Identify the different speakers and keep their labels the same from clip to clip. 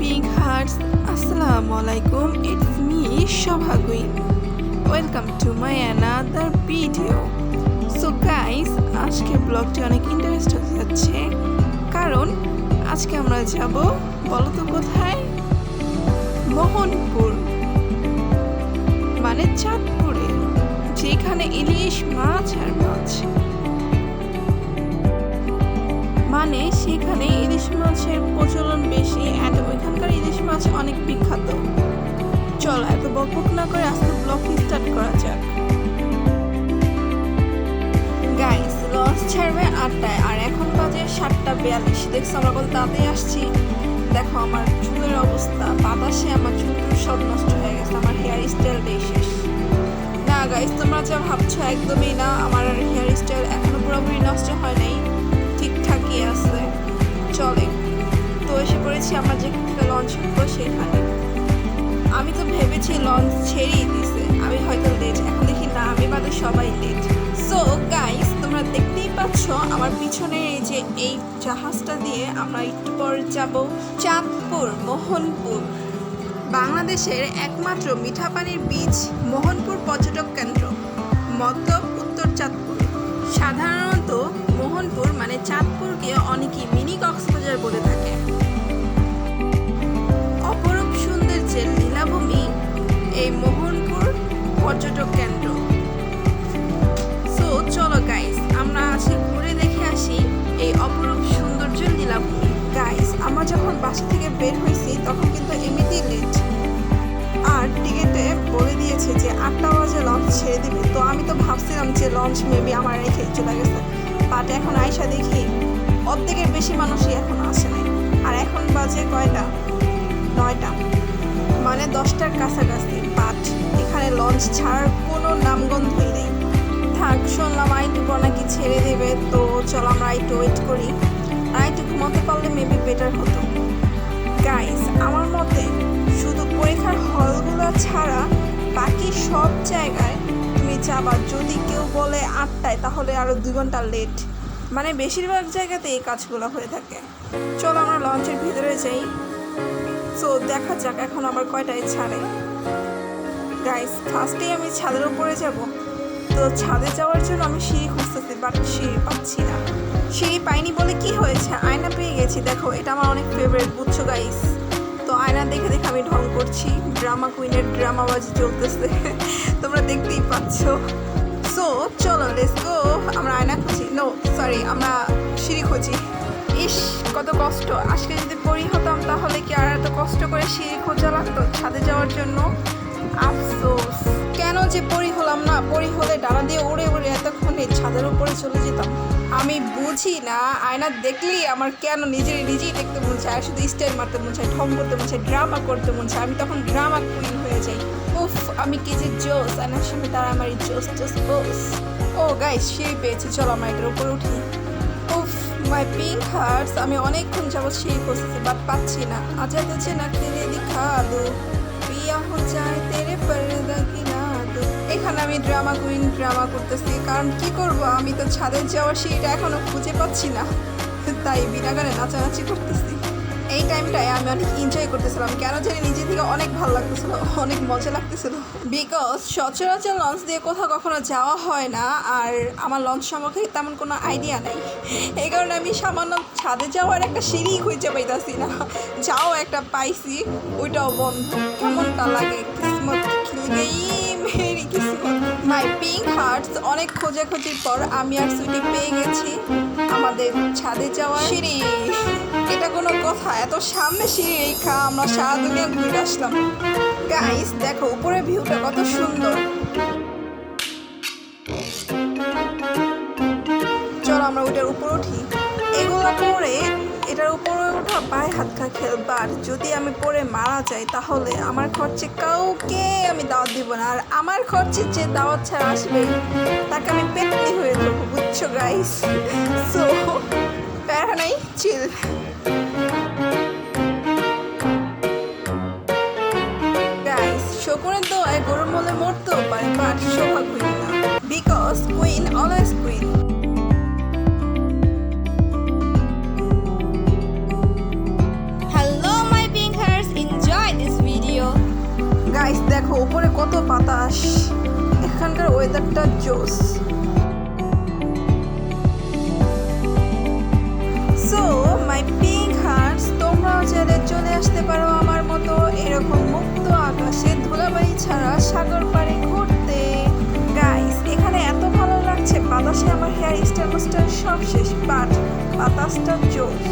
Speaker 1: Pink hearts আসসালামু আলাইকুম it's me queen welcome to my another video so guys আজকে ব্লগটি অনেক ইন্টারেস্ট হতে যাচ্ছে। কারণ আজকে আমরা যাব, বলো তো কোথায়? মোহনপুর মানে চাঁদপুরে, যেখানে ইলিশ মাছ আর মাছ। মানে সেখানে ইলিশ মাছের প্রচলন বেশি অ্যান্ড ওইখানকার ইলিশ মাছ অনেক বিখ্যাত। চলো, এত বকবক না করে আজকে ব্লগটি স্টার্ট করা যাক। গাইস লঞ্চ ছাড়বে আটটায়, আর এখন বাজে সাতটা বিয়াল্লিশ। দেখছ, আমরা কত তাড়াতাড়ি আসছি। দেখো, আমার চুলের অবস্থা, বাতাসে আমার চুল সব নষ্ট হয়ে গেছে, আমার হেয়ার স্টাইলটাই শেষ। না গাইস তোমরা যা ভাবছ একদমই না, আমার হেয়ার স্টাইল এখনও পুরোপুরি নষ্ট হয় নাই। ঠিকঠাকই আছে? চলে। তো এসে পড়েছি আমরা যেখান লঞ্চ উঠবো সেখানে। আমি তো ভেবেছি লঞ্চ ছেড়েই দিছে। আমি হয়তো লেট এখন দেখি না, আমি বাদে সবাই লেট সো গাইস তোমরা দেখতেই পাচ্ছ আমার পিছনে এই যে এই জাহাজটা দিয়ে আমরা একটু পর যাব চাঁদপুর, মোহনপুর। বাংলাদেশের একমাত্র মিঠা পানির বীচ মোহনপুর পর্যটক কেন্দ্র মতলব উত্তর চাঁদপুর। সাধারণত বাসা থেকে বের হয়েছি, তখন কিন্তু এমনিতেই লেট আর টিকিটে বলে দিয়েছে যে আটটা বাজে লঞ্চ ছেড়ে দিবে। তো আমি তো ভাবছিলাম যে লঞ্চ মেবি আমার রেখে চলে গেছে। বাট এখন আয়সা দেখি অর্ধেকের বেশি মানুষই এখন আসে নাই। আর এখন বাজে কয়টা? নয়টা। মানে দশটার কাছাকাছি। বাট এখানে লঞ্চ ছাড়ার কোনো নামগন্ধই নেই। থাক, শুনলাম আইটুকু নাকি ছেড়ে দেবে। তো চলো আমরা একটু ওয়েট করি। একটু পারলে মেবি বেটার হতো। গাইস আমার মতে শুধু পরীক্ষার হলগুলো ছাড়া বাকি সব জায়গায় তুমি যাবা। যদি কেউ বলে আটটায়, তাহলে আরও দুই ঘণ্টা লেট মানে বেশিরভাগ জায়গাতে এই কাজগুলো হয়ে থাকে। চলো আমরা লঞ্চের ভিতরে যাই। সো দেখা যাক এখন আবার কয়টায় ছাড়ে। গাইস ফার্স্টেই আমি ছাদের উপরে যাব। তো ছাদে যাওয়ার জন্য আমি সিঁড়ি খুঁজতেছি বাট সিঁড়ি পাচ্ছি না। সিঁড়ি পাইনি বলে কি হয়েছে? আয়না পেয়ে গেছি। দেখো, এটা আমার অনেক ফেভারিট বুঝছ গাইস তো আয়না দেখে দেখে আমি ঢং করছি। ড্রামা কুইনের ড্রামাবাজি চলতেছে। তোমরা দেখতেই পাচ্ছ। সো চলো লেটস গো আমরা আয়না খুঁজি। নো সরি আমরা সিঁড়ি খুঁজি। ইস, কত কষ্ট। আজকে যদি পড়ি হতাম তাহলে কি আর এত কষ্ট করে সিঁড়ি খোঁজা লাগতো? ছাদে যাওয়ার জন্য? আফসোস। কেন যে পরি হলাম না? পরি হলে ডানা দিয়ে উড়ে উড়ে এতক্ষণে ছাদের উপরে চলে যেতাম। আমি বুঝি না, আয়না দেখলেই আমার কেন নিজের নিজেই দেখতে মন চায়। শুধু স্টাইল মারতে মন চায়, ঢং করতে মন চায়, ড্রামা করতে মন চায়। আমি তখন ড্রামা কুইন হয়ে যাই। উফ, আমি কি যে জোস। আয়নার সামনে তারা আমার এই জোস জোস বোস ও গাইস সেই পেয়েছি। চলো আমার এটার উপরে উঠি। উফ মাই পিঙ্ক হার্টস আমি অনেকক্ষণ যাবত সেই করতেছি বাট পাচ্ছি না। আজাদ হচ্ছে না, খেলে দিখা দো পিয়া হো যায় তেরে পর্দা কি এখানে আমি ড্রামা কুইন ড্রামা করতেছি। কারণ কি করব? আমি তো ছাদে যাওয়ার সিঁড়িটা এখনও খুঁজে পাচ্ছি না। তাই বিনা গানে নাচানাচি করতেছি। এই টাইমটায় আমি অনেক এনজয় করতেছিলাম। কেন জানি নিজে থেকে অনেক ভালো লাগতেছিল, অনেক মজা লাগতেছিল। বিকজ সচরাচর লঞ্চ দিয়ে কোথাও কখনো যাওয়া হয় না, আর আমার লঞ্চ সম্পর্কে তেমন কোনো আইডিয়া নেই। এই কারণে আমি সামান্য ছাদে যাওয়ার একটা সিঁড়ি খুঁজে পাইতাছি না। যাও একটা পাইছি, ওইটাও বন্ধ। কেমনটা লাগে? কিসমত কিসমত মাই পিঙ্ক হার্টস অনেক খোঁজাখুঁজির পর আমি আর সুইটি পেয়ে গেছি আমাদের ছাদে যাওয়া সিঁড়ি। এটা কোনো কথা, এত সামনে সিঁড়ি রেখা, আমরা সারা দুনিয়া ঘুরে আসলাম। গাইস দেখো উপরে ভিউটা কত সুন্দর। চলো আমরা ওইটার উপর উঠি। এগুলো করে এটার উপরে ওঠা পায়ে হাত খা খেলবার। যদি আমি পরে মারা যাই, তাহলে আমার খরচে কাউকে আমি দাওয়াত দিব না। আর আমার খরচে যে দাওয়াত ছাড়া আসবে, তাকে আমি পেটনি হয়ে দেবো বুঝছ গাইস সো প্যারা নাই চিল শকুনের দোয়ায় গরম বলে মরতেও পারে বাট শোভা না। বিকজ কুইন অলওয়েজ কুইন দেখো, উপরে কত বাতাস। এখানকার ওয়েদারটা জোস। সো মাই পিঙ্ক হার্টস তোমরাও চাইলে চলে আসতে পারো আমার মতো এরকম মুক্ত আকাশে ধুলাবাড়ি ছাড়া সাগর পাড়ে ঘুরতে। গাইস এখানে এত ভালো লাগছে, বাতাসে আমার হেয়ার স্টাইল মাস্টার সব শেষ বাট বাতাসটা জোস।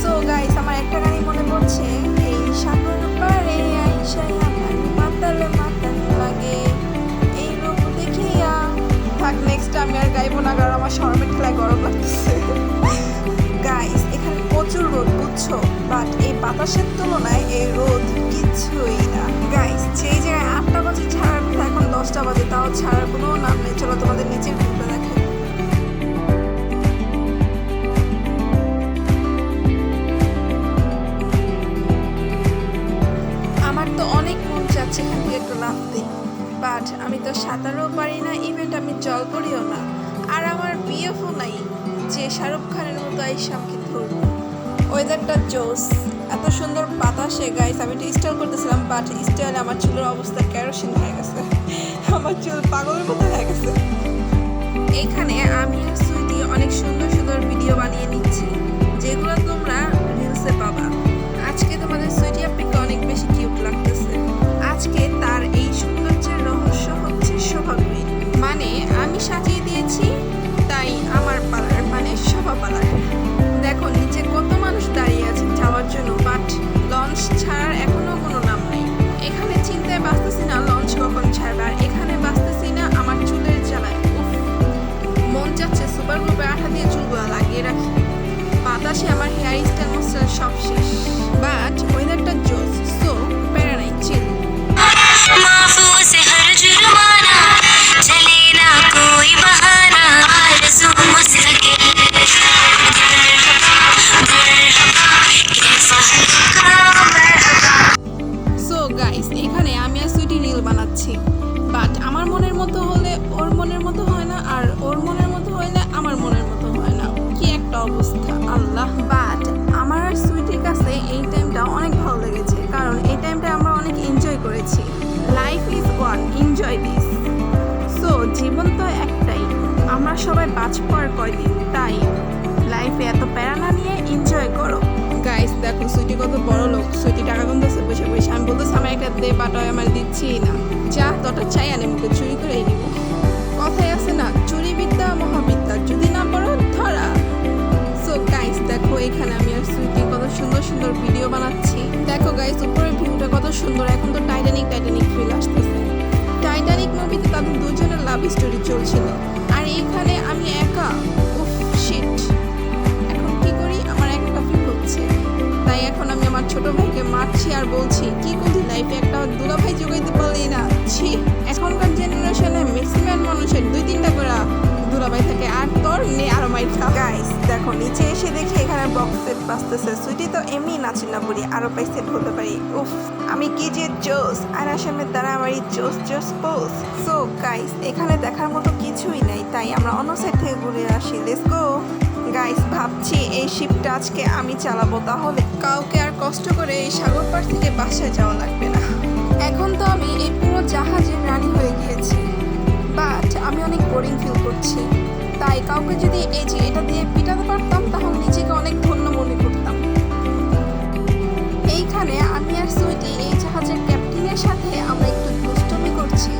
Speaker 1: সো গাইস আমার একটা গাড়ি মনে পড়ছে, এই সাগর পাড়ে আইসাই আমার মাতাল মাতাল লাগে এই রূপ দেখিয়া থাক নেক্সট আমি আর গাইবো না, কারণ আমার শরমের ঠেলায় গরম লাগতেছে। গাইস, এখানে প্রচুর রোদ বুঝছ বাট এই বাতাসের তুলনায় এই রোদ কিছুই না গাইস যেই জায়গায় আটটা বাজে ছাড়ার এখন দশটা বাজে, তাও ছাড়ার কোনো নাম নেই। চলো তোমাদের পড়িও না। আর আমার বিএফও নাই যে শাহরুখ খানের মতো আইসা আমাকে ধরবো। ওয়েদারটা জোস, এত সুন্দর বাতাসে গাইস আমি একটু স্টাইল করতেছিলাম বাট স্টাইলে আমার চুলের অবস্থা ক্যারোসিন হয়ে গেছে। আমার চুল পাগলের মতো হয়ে গেছে। এখানে আমি সুইটি অনেক সুন্দর সুন্দর ভিডিও বানিয়ে নিচ্ছি। যেগুলো তোমরা এখানে আমি আর সুইটি কত সুন্দর সুন্দর ভিডিও বানাচ্ছি। দেখো গাইস উপরের ভিউটা কত সুন্দর, এখন তো টাইটানিক টাইটানিক ফিল আসতেছে। টাইটানিক মুভিতে তাদের দুজনের লাভ স্টোরি চলছিল। আর এইখানে আমি একা এখন কি করি? আমার একা ফিল হচ্ছে। তাই এখন আমি আমার ছোট ভাইকে মারছি আর বলছি, কি করছি লাইফে একটা দুলা ভাই যোগাইতে পারলি না। ছি, এখনকার জেনারেশনে ম্যাক্সিমাম মানুষের দুই তিনটা করে দুলাভাই থাকে আর তোর নে আরও মাইর খা গাইস দেখো, নিচে এসে দেখি এখানে বক্স সেট বাজতেছে। সুইটি তো এমনি নাচি না পড়ি আরও পাই সেট হতে পারি। উফ, আমি কি যে জোস আর আসামের দ্বারা আমার এই জোস জোস পোস সো গাইস এখানে দেখার মতো কিছুই নাই, তাই আমরা অন্য সাইড থেকে ঘুরে আসি। লেটস গো গাইস ভাবছি এই শিপটা আজকে আমি চালাবো, তাহলে কাউকে আর কষ্ট করে এই সাগর পাড় থেকে বাসায় যাওয়া লাগবে না। এখন তো আমি এই পুরো জাহাজের রানী হয়ে গিয়েছি। বাট আমি অনেক বোরিং ফিল করছি। তাই কাউকে যদি এই যে এটা দিয়ে পিটাতে পারতাম, তাহলে নিজেকে অনেক ধন্য মনে করতাম। এইখানে আমি আর সুইটি এই জাহাজের ক্যাপ্টেনের সাথে আমরা একটু দুষ্টমি করছি।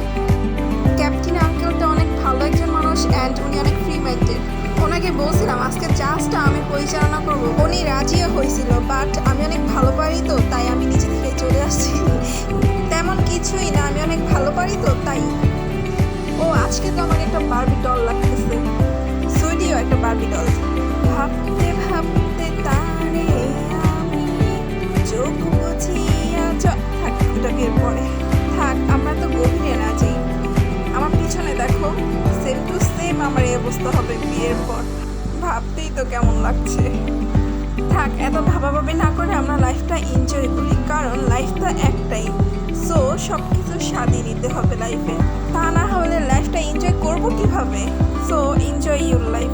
Speaker 1: ক্যাপ্টেন আঙ্কেলটা অনেক ভালো একজন মানুষ অ্যান্ড উনি অনেক ফ্রি মাইন্ডেড ওনাকে বলছিলাম, আজকে জাহাজটা আমি পরিচালনা করব। উনি রাজিও হয়েছিল বাট আমি অনেক ভালো পারি তো, তাই আমি নিজে থেকে চলে আসছি। তেমন কিছুই না, আমি অনেক ভালো পারি তো, তাই ও, আজকে তো আমার একটা বারবি ডল লাগতেছে। সুইটিও একটা বারবি ডল ভাবতে ভাবতে তারে আমি চোখ বুঝিয়া থাক এটা বিয়ের পরে। থাক, আমরা তো গভীরে না যাই আমার পিছনে দেখো সেম টু সেম আমার এই অবস্থা হবে বিয়ের পর। ভাবতেই তো কেমন লাগছে। থাক, এত ভাবাভাবি না করে আমরা লাইফটা এনজয় করি, কারণ লাইফটা একটাই। সো সব কিছু স্বাদই নিতে হবে লাইফে তা না আমাদের লাইফটা এনজয় করব কীভাবে? সো এনজয় ইউর লাইফ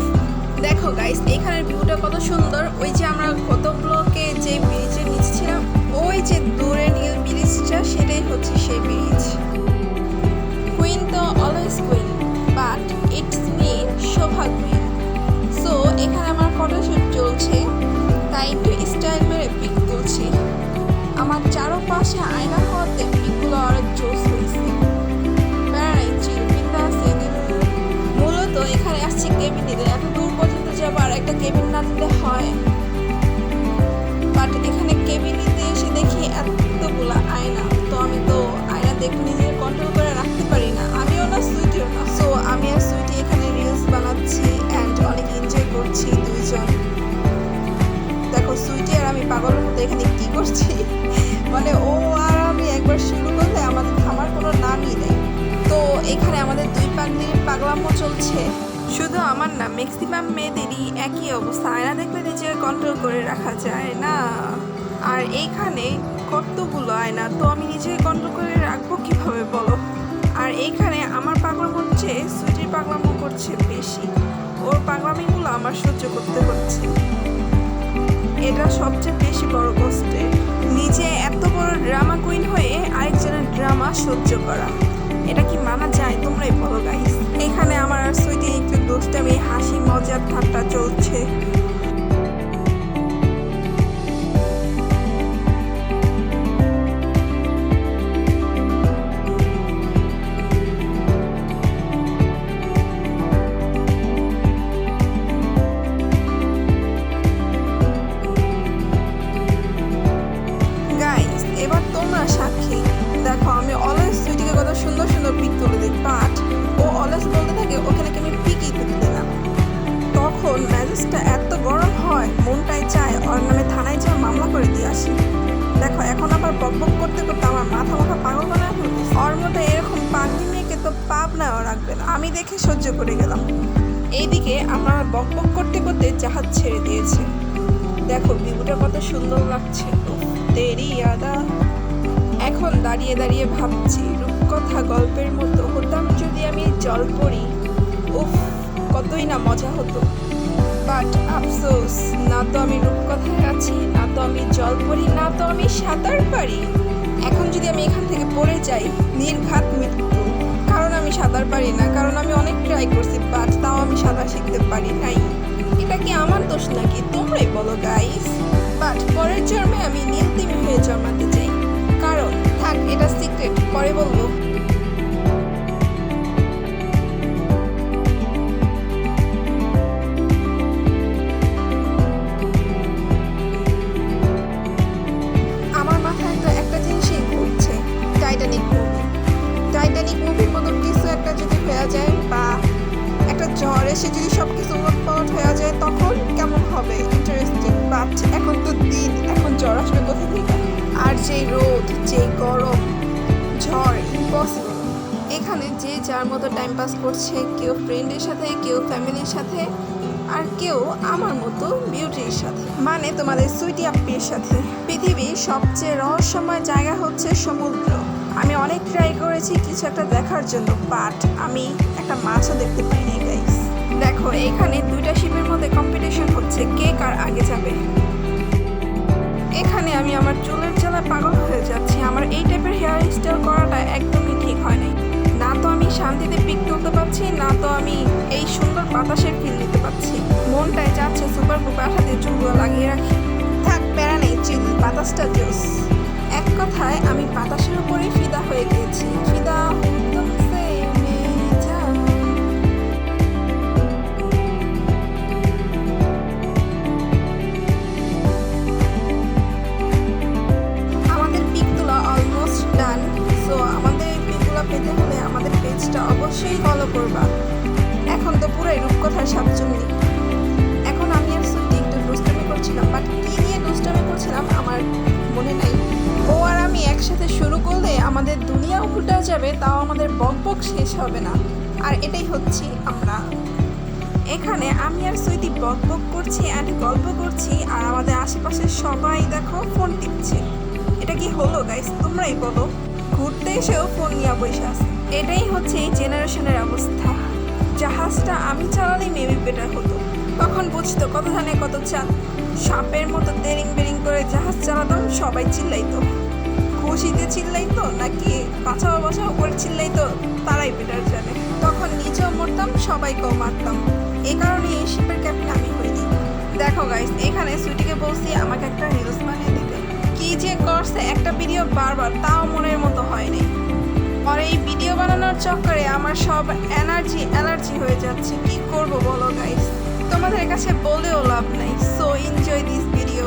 Speaker 1: দেখো গাইস এখানের ভিউটা কত সুন্দর। ওই যে আমরা কত ব্লকে যে ব্রিজে নিচ্ছিলাম, ওই যে দূরে নীল ব্রিজটা সেটাই হচ্ছে সেই ব্রিজ কুইন তো always queen but it's me Shobha queen so এখানে আমার ফটোশ্যুট চলছে, তাই একটু স্টাইল মেরে পিক তুলছি। আমার চারপাশে আয়না হওয়াতে পিকগুলো আরও চলছে আসছি কেবিন নিতে এত দূর পর্যন্ত যাব আর একটা কেবিন না নিতে হয়। বাট এখানে কেবিন নিতে এসে দেখি এতগুলো আয়না, তো আমি তো আয়না দেখে নিজে কন্ট্রোল করে রাখতে পারি না। আমিও না, সুইটিও না। সো আমি আর সুইটি এখানে রিলস বানাচ্ছি অ্যান্ড অনেক এনজয় করছি দুইজন। দেখো, সুইটি আর আমি পাগলের মতো এখানে কি করছি? মানে ও আর আমি একবার শুরু করলে আমাদের থামার কোনো নামই নেই। তো এখানে আমাদের দুই পাগলামো চলছে। শুধু আমার না ম্যাক্সিমাম মেয়েদেরই একই অবস্থা। আয়না দেখলে নিজেকে কন্ট্রোল করে রাখা যায় না। আর এইখানে কতগুলো আয়না, তো আমি নিজেকে কন্ট্রোল করে রাখব কীভাবে বলো? আর এইখানে আমার পাগলামো হচ্ছে সুইটির পাগলামো করছে বেশি। ওর পাগলামিগুলো আমার সহ্য করতে হচ্ছে। এটা সবচেয়ে বেশি বড় কষ্টের। নিজে এত বড় ড্রামা কুইন হয়ে আরেকজনের ড্রামা সহ্য করা। এটা কি মানা যায়? তোমরাই বলো গাইস এখানে আমার আর সুইটি একটু দোষটামি হাসি মজার ঠাট্টা চলছে। দাঁড়িয়ে ভাবছি, রূপকথা গল্পের মতো হতাম যদি আমি জল পড়ি। উফ, কতই না মজা হতো। বাট আফসোস, না তো আমি রূপকথায় আছি, না তো আমি জল পড়ি, না তো আমি সাঁতার পারি। এখন যদি আমি এখান থেকে পড়ে যাই, নির্ঘাত মৃত্যু। কারণ আমি সাঁতার পারি না, কারণ আমি অনেক ট্রাই করছি বাট তাও আমি সাঁতার শিখতে পারি নাই। এটা কি আমার দোষ নাকি? তোমরাই বলো গাইস বাট পরের জন্মে আমি নীলতিমি হয়ে জন্মাতে থাক এটা সিক্রেট পরে বলব। আমার মাথায় তো একটা জিনিসই ঘুরছে টাইটানিক টাইটানিক মুভির মতো কিছু একটা যদি হয়ে যায় বা একটা ঝড় এসে যদি সব কিছু হয়ে যায়, তখন কেমন হবে? ইন্টারেস্টিং বাট এখন তো দিন, এখন জ্বর আসবে কোথা থেকে? আর যেই রোদ, যেই গরম, ঝড় ইম্পসিবল এখানে যে যার মতো টাইম পাস করছে, কেউ ফ্রেন্ডের সাথে, কেউ ফ্যামিলির সাথে, আর কেউ আমার মতো বিউটির সাথে। মানে তোমাদের সুইটি আপ্পির সাথে। পৃথিবীর সবচেয়ে রহস্যময় জায়গা হচ্ছে সমুদ্র। আমি অনেক ট্রাই করেছি কিছু একটা দেখার জন্য বাট আমি একটা মাছও দেখতে পাইনি গাইস দেখো, এখানে দুইটা শিপের মধ্যে কম্পিটিশন হচ্ছে, কে কার আগে যাবে। এখানে আমি আমার চুলের জ্বালায় পাগল হয়ে যাচ্ছি। আমার এই টাইপের হেয়ার স্টাইল করাটা একদমই ঠিক হয় নাই। না তো আমি শান্তিতে পিক তুলতে পারছি, না তো আমি এই সুন্দর বাতাসের ফিল নিতে পারছি। মনটায় যাচ্ছে সুপার গ্রুপ হাতে চুলগুলো লাগিয়ে রাখি। থাক, প্যারা নেই চিল বাতাসটা জোস এক কথায়, আমি বাতাসের উপরেই ফিদা হয়ে গিয়েছি। ফিদা অবশ্যই ফলো করবা। এখন তো পুরাই রূপকথার সাতচল্লিশ এখন আমি আর সুইটি একটু দুষ্টামি করছিলাম বাট কি নিয়ে দুষ্টামি করছিলাম আমার মনে নাই। ও আর আমি একসাথে শুরু করলে আমাদের দুনিয়াও ফুটা যাবে, তাও আমাদের বক বক শেষ হবে না। আর এটাই হচ্ছি আমরা। এখানে আমি আর সুইটি বক বক করছি অ্যান্ড গল্প করছি, আর আমাদের আশেপাশে সবাই দেখো ফোন টিপছে। এটা কি হলো গাইস তোমরাই বলো। ঘুরতে এসেও ফোন নিয়ে বসে আছে। এটাই হচ্ছে এই জেনারেশনের অবস্থা। জাহাজটা আমি চালালেই মেবি বেটার হতো। তখন বুঝতো কত ধানে কত চাল। সাপের মতো দেরিং বেরিং করে জাহাজ চালাতাম, সবাই চিল্লাইতো। খুশিতে চিল্লাইতো, নাকি বাঁচাও বাঁচাও করে চিল্লাইতো, তারাই বেটার জানে। তখন নিজেও মরতাম, সবাইকেও মারতাম। এই কারণে এই শিপের ক্যাপ্টেন আমি হইনি। দেখো গাইস এখানে সুইটিকে বলছি, আমাকে একটা রিলস বানিয়ে দিতে। কি যে করছে, একটা ভিডিও বারবার, তাও মনের মতো হয়নি আর এই ভিডিও বানানোর চক্করে আমার সব এনার্জি অ্যালার্জি হয়ে যাচ্ছে। কি করব বলো গাইস তোমাদের কাছে বলেও লাভ নাই। So enjoy this video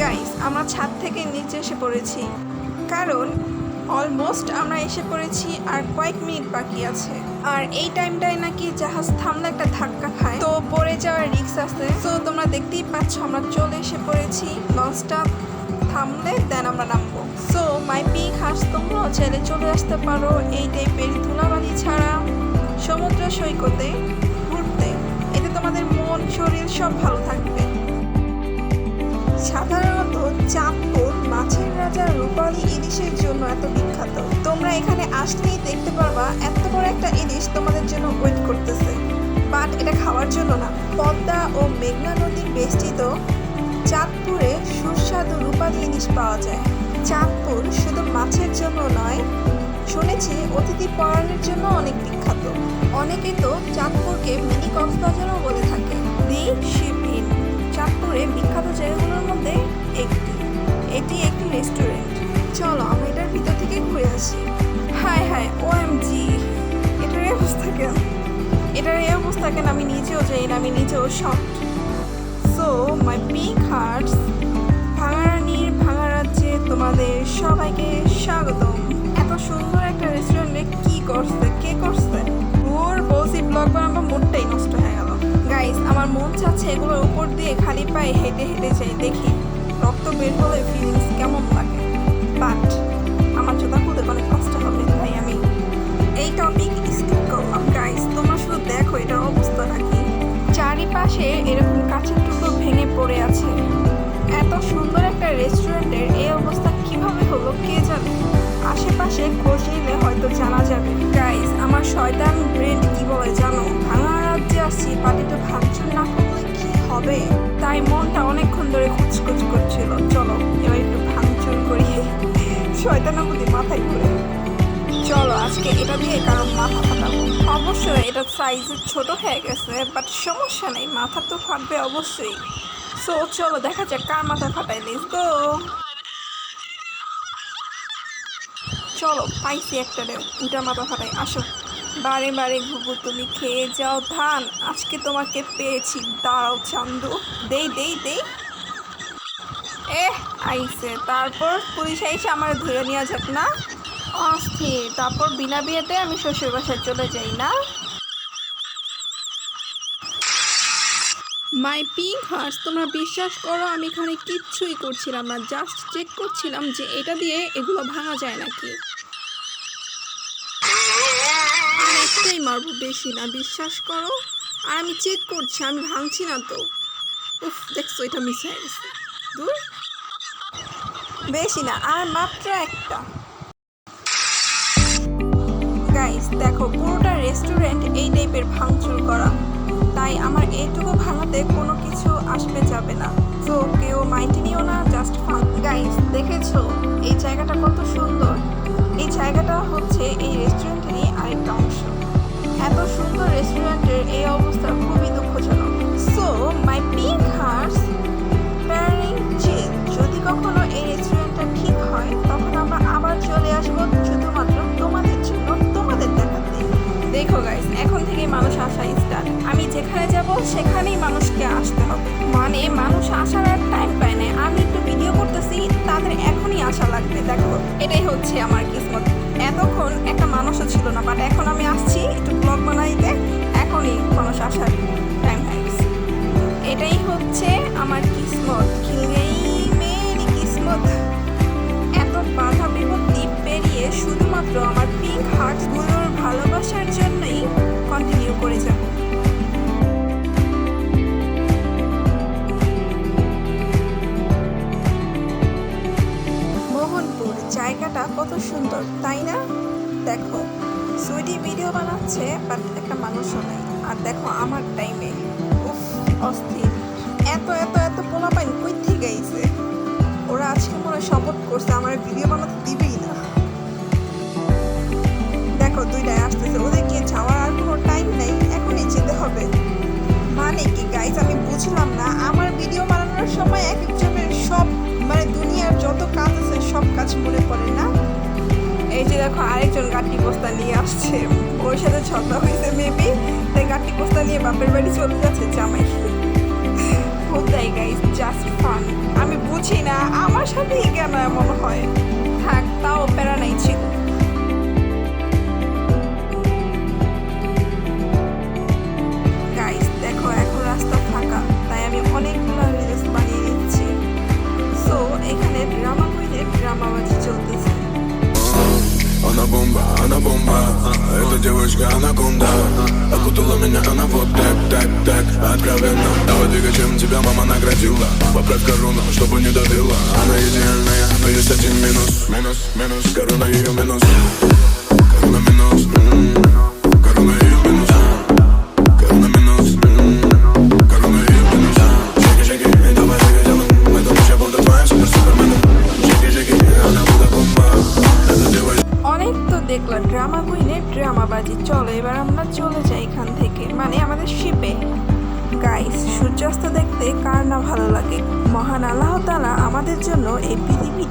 Speaker 1: guys আমরা ছাদ থেকে নিচে এসে পড়েছি। কারণ অলমোস্ট আমরা এসে পড়েছি আর কয়েক মিনিট বাকি আছে। আর এই টাইমটায় নাকি জাহাজ থামলে একটা ধাক্কা খায়। তো পড়ে যাওয়ার রিস্ক আছে। তো তোমরা দেখতেই পাচ্ছ, আমরা চলে এসে পড়েছি। লঞ্চটা থামলে দেন আমরা নামবো। সো মাই পিক হাস তোমরাও চাইলে চলে আসতে পারো এই টাইপের ধুলাবালি ছাড়া সমুদ্র সৈকতে ঘুরতে। এতে তোমাদের মন, শরীর সব ভালো থাকবে। সাধারণত চাঁদপুর মাছের রাজা রূপালী ইলিশের জন্য এত বিখ্যাত। তোমরা এখানে আসলেই দেখতে পারবা এত বড় একটা ইলিশ তোমাদের জন্য ওয়েট করতেছে। বাট এটা খাওয়ার জন্য না। পদ্মা ও মেঘনা নদী বেষ্টিত চাঁদপুরে সুস্বাদু রূপালী ইলিশ পাওয়া যায়। চাঁদপুর শুধু মাছের জন্য নয়, শুনেছি অতিথি পরায়ণের জন্য অনেক বিখ্যাত। অনেকে তো চাঁদপুরকে মিনি কক্সবাজারও বলে থাকে। দি শিপ ইন চাঁদপুরে বিখ্যাত জায়গাগুলোর মধ্যে একটি। এটি একটি রেস্টুরেন্ট চলো, আমরা এটার ভিতর থেকে ঘুরে আসি। হায় হায় ও এম জি এটার এই অবস্থা কেন? এটার এই অবস্থা কেন? আমি নিজেও যাই না, আমি নিজেও শখ সো মাই পিক হার্টস ভাঙারানির ভাঙা রাজ্যে তোমাদের সবাইকে স্বাগতম। এত সুন্দর একটা রেস্টুরেন্টে কি করছে, কে করছে? ওর বলছি ব্লগ বানাবো মুডটাই নষ্ট হয়ে গেল। গাইস আমার মন চাচ্ছে এগুলোর উপর দিয়ে খালি পায়ে হেঁটে হেঁটে যাই, দেখি রক্ত বের হলে ফিলিংস কেমন লাগে? বাট আমার জোতা খুলতে অনেক কষ্ট হবে, তাই আমি এই টপিক স্কিপ করলাম। গাইস তোমরা শুধু দেখো এটার অবস্থাটা কি। চারিপাশে এরকম কাছের টুকরো ভেঙে পড়ে আছে। এত সুন্দর একটা রেস্টুরেন্টের এই অবস্থা কীভাবে হলো কে জানে? আশেপাশে খোঁজ নিলে হয়তো জানা যাবে। গাইস আমার শয়তান ব্রেন্ড কি বলে জানো? ভাঙা রাজ্যে আসছি পাটিতে ভাঙচুর না কি হবে। তাই মনটা অনেকক্ষণ ধরে খুচকুচ করছিল। চলো, এবার একটু ভাঙচুর করি। শয়তানের প্রতি মাথায় ঘুরে চলো, আজকে এটা দিয়ে কারণ মাথা ফাটাবো। অবশ্যই এটা সাইজ ছোট হয়ে গেছে বাট সমস্যা নেই, মাথা তো ফাটবে অবশ্যই। সো চলো, দেখা যাক কার মাথা ফাটাই লেস গো চলো, পাইছি একটা উটা মাথা ফাটাই আসো। বারে বারে ঘুঘু তুমি খেয়ে যাও ধান। আজকে তোমাকে পেয়েছি। দাঁড়াও চান্দু। দেই দেই দেই। এ আইসে। তারপর পুলিশ আইসে আমার ধরে নেওয়া যাক না? অস্থির। তারপর বিনা বিয়েতে আমি শ্বশুর বাসায় চলে যাই না? মাই পিঙ্ক হার্স, তোমরা বিশ্বাস করো, আমি এখানে কিচ্ছুই করছিলাম না। জাস্ট চেক করছিলাম যে এটা দিয়ে এগুলো ভাঙা যায় নাকি। একটাই মারবো বেশি না, বিশ্বাস করো। আর আমি চেক করছি, আমি ভাঙছি না তো। উফ, দেখছ, এটা মিস হয়ে গেছে। দূর। বেশি না, আর মাত্র একটা। গাইস দেখো, পুরোটা রেস্টুরেন্ট এই টাইপের ভাঙচুর করা। তাই আমার এইটুকু ভাঙাতে কোনো কিছু আসবে, যাবে না। তো কেউ মাইন্ড নিও না জাস্ট ফান গাইস দেখেছ, এই জায়গাটা কত সুন্দর। এই জায়গাটা হচ্ছে এই রেস্টুরেন্টেরই আরেকটা অংশ। এত সুন্দর রেস্টুরেন্টের এই অবস্থা খুবই দুঃখজনক। সো মাই পিঙ্ক হার্স প্যারিং যদি কখনো এই রেস্টুরেন্টটা ঠিক হয়, তখন আমরা আবার চলে আসব শুধুমাত্র তোমাদের জন্য তোমাদের দেখাতে। দেখো গাইস এখন থেকে মানুষ আসা স্টার্ট আমি যেখানে যাব, সেখানেই মানুষকে আসতে হবে। মানে মানুষ আসার আর টাইম পায় না। আমি একটু ভিডিও করতেছি, তাদের এখনই আসা লাগবে, দেখো। এটাই হচ্ছে আমার কিসমত। এতক্ষণ একটা মানুষও ছিল না বাট এখন আমি আসছি। এটাই হচ্ছে আমার কিসমত। মেরি কিসমত। এত বাধা বিপত্তি পেরিয়ে শুধুমাত্র আমার পিঙ্ক হার্টগুলোর ভালোবাসার জন্যই কন্টিনিউ করে যাব। মোহনপুর, জায়গাটা কত সুন্দর, তাই না? দেখো, সুইটি ভিডিও বানাচ্ছে বাট একটা মানুষও নেই। আর দেখো, আমার টাইমে অস্থির। এত এত এত পোলাপাইন কই থেকে আইছে? ওরা আজকে মনে শপথ করছে, আমার ভিডিও বানাতে দিবেই না। দেখো, দুইটাই আসতেছে। ওদের ওদেরকে যাওয়ার আর কোনো টাইম নেই, এখনই যেতে হবে। মানে কি গাইজ আমি বুঝলাম না। আমার ভিডিও বানানোর সময় এক একজনের সব মানে দুনিয়ার যত কাজ আছে, সব কাজ মনে পড়ে না? এই যে দেখো, আরেকজন গাঠি পোস্তা নিয়ে আসছে। ওর সাথে ঝগড়া হয়েছে মেবি তাই গাঠি পোস্তা নিয়ে বাপের বাড়ি চলে যাচ্ছে, জামাই হোদাই গাইজ জাস্ট ফান আমি বুঝি না, আমার সাথেই কেন এমন হয়? থাক, তাও প্যারা নাই ছিল। গাইস দেখো, এখন রাস্তা ফাঁকা, তাই আমি অনেকগুলো রিলস বানিয়ে নিচ্ছি। সো এখানে ড্রামা কুইনের ড্রামাবাজি চলতেছে।
Speaker 2: Она бомба, она бомба. Эта девочка анаконда Окутала меня она вот так, так, так Откровенно. Давай двигай, чем тебя мама наградила. Поправь корону, чтобы не давила. Она идеальная, но есть один минус. Минус, минус, корона ее минус. Корона минус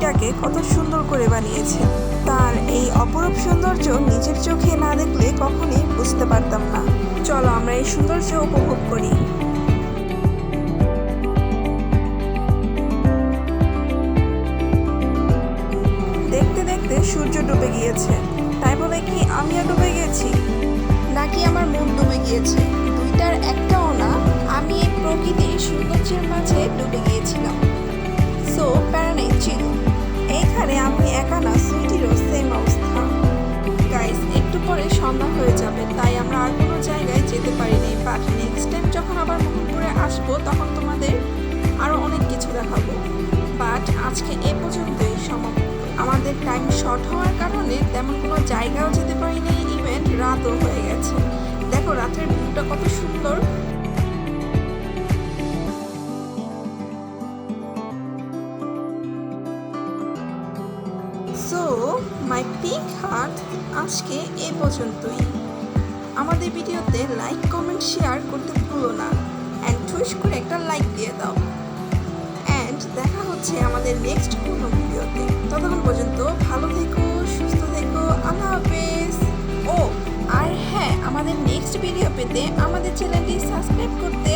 Speaker 1: পৃথিবীটাকে কত সুন্দর করে বানিয়েছে। তার এই অপরূপ সৌন্দর্য নিজের চোখে না দেখলে কখনই বুঝতে পারতাম না। চলো আমরা এই সৌন্দর্য উপভোগ করি। দেখতে দেখতে সূর্য ডুবে গিয়েছে। তাই বলে কি আমিও ডুবে গেছি? নাকি আমার মন ডুবে গিয়েছে? দুইটার একটাও না, আমি এই প্রকৃতির সৌন্দর্যের মাঝে ডুবে গিয়েছিলাম। সো প্যারানাই ছিল এইখানে আমি একা না সুইটিরও সেম অবস্থা। গাইস একটু পরে সন্ধ্যা হয়ে যাবে, তাই আমরা আর কোনো জায়গায় যেতে পারিনি বাট নেক্সট টাইম যখন আবার মোহনপুরে আসব, তখন তোমাদের আরও অনেক কিছু দেখাবো। বাট আজকে এ পর্যন্তই, সমাপ্ত। আমাদের টাইম শর্ট হওয়ার কারণে তেমন কোনো জায়গাও যেতে পারিনি ইভেন্ট রাতও হয়ে গেছে। দেখো, রাতের ভিউটা কত সুন্দর। মাই পিঙ্ক হার্ট আজকে এ পর্যন্তই। আমাদের ভিডিওতে লাইক কমেন্ট শেয়ার করতে ভুলো না। অ্যান্ড টুইস করে একটা লাইক দিয়ে দাও। অ্যান্ড দেখা হচ্ছে আমাদের নেক্সট কোনো ভিডিওতে। ততক্ষণ পর্যন্ত ভালো থেকো, সুস্থ থেকো, আল্লাহ হাফেজ। ও, আর হ্যাঁ আমাদের নেক্সট ভিডিও পেতে আমাদের চ্যানেলটি সাবস্ক্রাইব করতে